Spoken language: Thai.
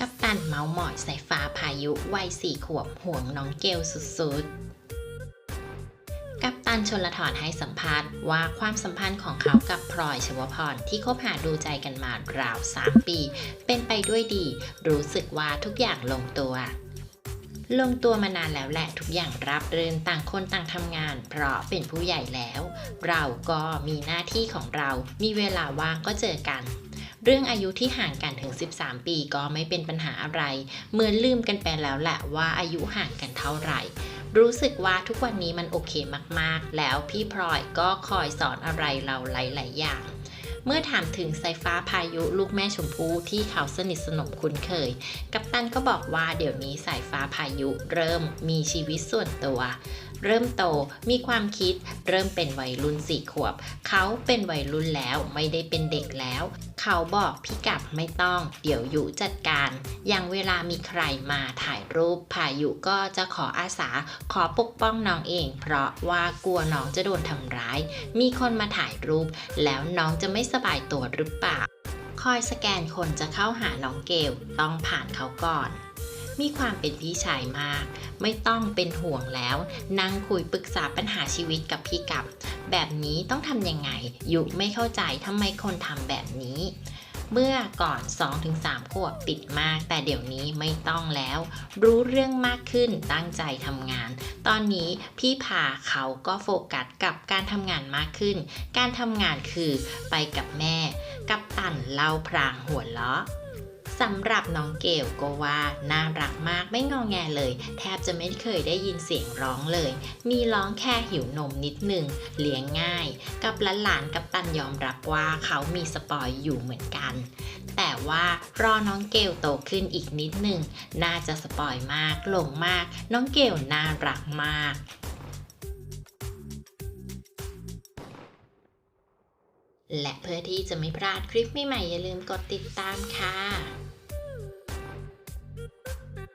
กัปตันเมาส์มอยสายฟ้าพายุวัยสี่ขวบห่วงน้องเกลสุดๆ กัปตันชนละทรให้สัมภาษณ์ว่าความสัมพันธ์ของเขากับพลอยชวพรที่คบหาดูใจกันมาราว 3 ปี เป็นไปด้วยดี รู้สึกว่าทุกอย่างลงตัวลงตัวมานานแล้วแหละทุกอย่างรับรื่นต่างคนต่างทำงาน เพราะเป็นผู้ใหญ่แล้ว เราก็มีหน้าที่ของเรา มีเวลาว่างก็เจอกัน เรื่องอายุที่ห่างกันถึง 13 ปีก็ไม่เป็นปัญหาอะไร เหมือนลืมกันไปแล้วแหละว่าอายุห่างกันเท่าไหร่ รู้สึกว่าทุกวันนี้มันโอเคมากๆ แล้วพี่พลอยก็คอยสอนอะไรเราหลายๆอย่างเมื่อถามถึงสายฟ้าพายุลูกแม่ชมพู่ที่เขาสนิทสนมคุ้นเคย กัปตันก็บอกว่าเดี๋ยวนี้สายฟ้าพายุเริ่มมีชีวิตส่วนตัว เริ่มโตมีความคิด เริ่มเป็นวัยรุ่นสี่ขวบ เขาเป็นวัยรุ่นแล้วไม่ได้เป็นเด็กแล้ว เขาบอกพี่กับไม่ต้อง เดี๋ยวอยู่จัดการ อย่างเวลามีใครมาถ่ายรูปพายุก็จะขออาสาขอปกป้องน้องเอง เพราะว่ากลัวน้องจะโดนทำร้าย มีคนมาถ่ายรูป แล้วน้องจะไม่สบายตัวหรือเปล่า คอยสแกนคนจะเข้าหาน้องเกลต้องผ่านเขาก่อน มีความเป็นพี่ชายมาก ไม่ต้องเป็นห่วงแล้ว นั่งคุยปรึกษาปัญหาชีวิตกับพี่กับ แบบนี้ต้องทำยังไง ยุไม่เข้าใจทำไมคนทำแบบนี้ เมื่อก่อน 2-3 ขวบติดมาก แต่เดี๋ยวนี้ไม่ต้องแล้ว รู้เรื่องมากขึ้นตั้งใจทำงาน ตอนนี้พี่พาเขาก็โฟกัสกับการทำงานมากขึ้น การทำงานคือไปกับแม่ กับตันเล่าพรางหัวเราะ สำหรับน้องเกลก็ว่าน่ารักมากไม่งองแงเลย แทบจะไม่เคยได้ยินเสียงร้องเลย มีร้องแค่หิวนมนิดหนึ่งเลี้ยงง่าย กับหลานๆกับตันยอมรับว่าเขามีสปอยอยู่เหมือนกัน แต่ว่ารอน้องเกลโตขึ้นอีกนิดหนึ่งน่าจะสปอยมากหลงมาก น้องเกลน่ารักมากและเพื่อที่จะไม่พลาดคลิปใหม่ๆอย่าลืมกดติดตามค่ะ